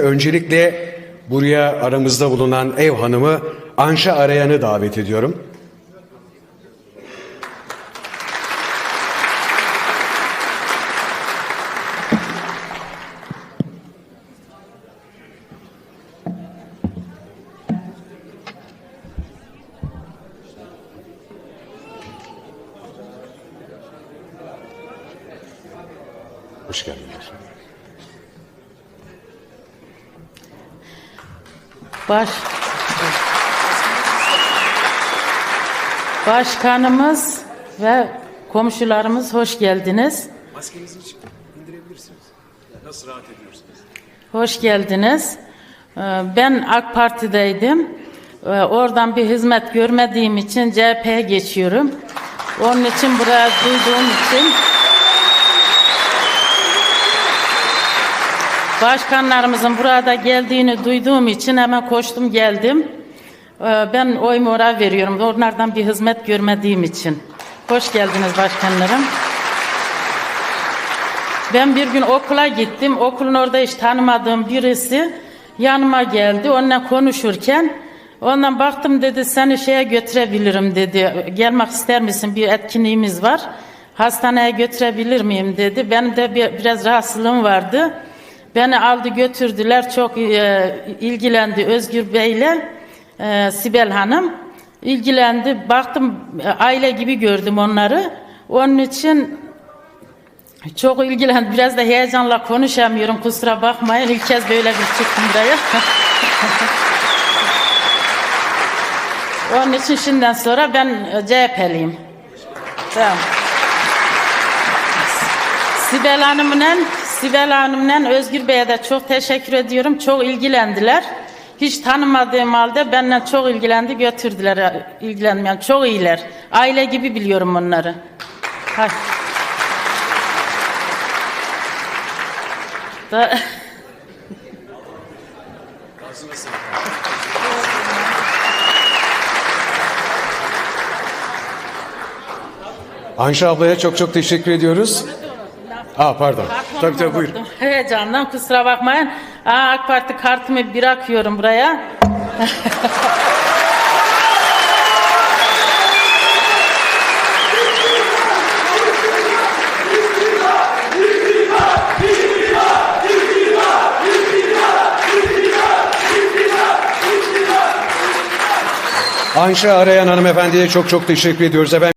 Öncelikle buraya aramızda bulunan ev hanımı Anşa Arayan'ı davet ediyorum. Hoş geldiniz. Baş Başkanımız ve komşularımız hoş geldiniz. Maskenizi indirebilirsiniz. Nasıl rahat ediyorsunuz? Hoş geldiniz. Ee, Ben AK Parti'deydim. Ee, Oradan bir hizmet görmediğim için CHP'ye geçiyorum. Onun için buraya duyduğum için Başkanlarımızın burada geldiğini duyduğum için hemen koştum geldim. Ee, Ben oyumu oraya veriyorum. Onlardan bir hizmet görmediğim için. Hoş geldiniz başkanlarım. Ben bir gün okula gittim. Okulun orada hiç tanımadığım birisi yanıma geldi. Onunla konuşurken ondan baktım dedi seni şeye götürebilirim dedi. Gelmek ister misin? Bir etkinliğimiz var. Hastaneye götürebilir miyim dedi. Benim de bir, biraz rahatsızlığım vardı. Beni aldı götürdüler. Çok e, ilgilendi Özgür Bey'le e, Sibel Hanım. ilgilendi. Baktım e, aile gibi gördüm onları. Onun için çok ilgilen, biraz da heyecanla konuşamıyorum kusura bakmayın. İlk kez böyle bir çıktım buraya. Onun için şimdiden sonra ben e, CHP'liyim. Tamam. Sibel Hanım'la Sibel Hanım'la Özgür Bey'e de çok teşekkür ediyorum. Çok ilgilendiler. Hiç tanımadığım halde benden çok ilgilendi, götürdüler. ilgilenmeyen çok iyiler. Aile gibi biliyorum onları. Hay. Da Anşa ablaya çok çok teşekkür ediyoruz. Aa pardon. Tabii tabii buyurun. Heyecandan kusura bakmayın. Aa, AK Parti kartımı bırakıyorum buraya. Anşa Arayan hanımefendiye çok çok teşekkür ediyoruz efendim.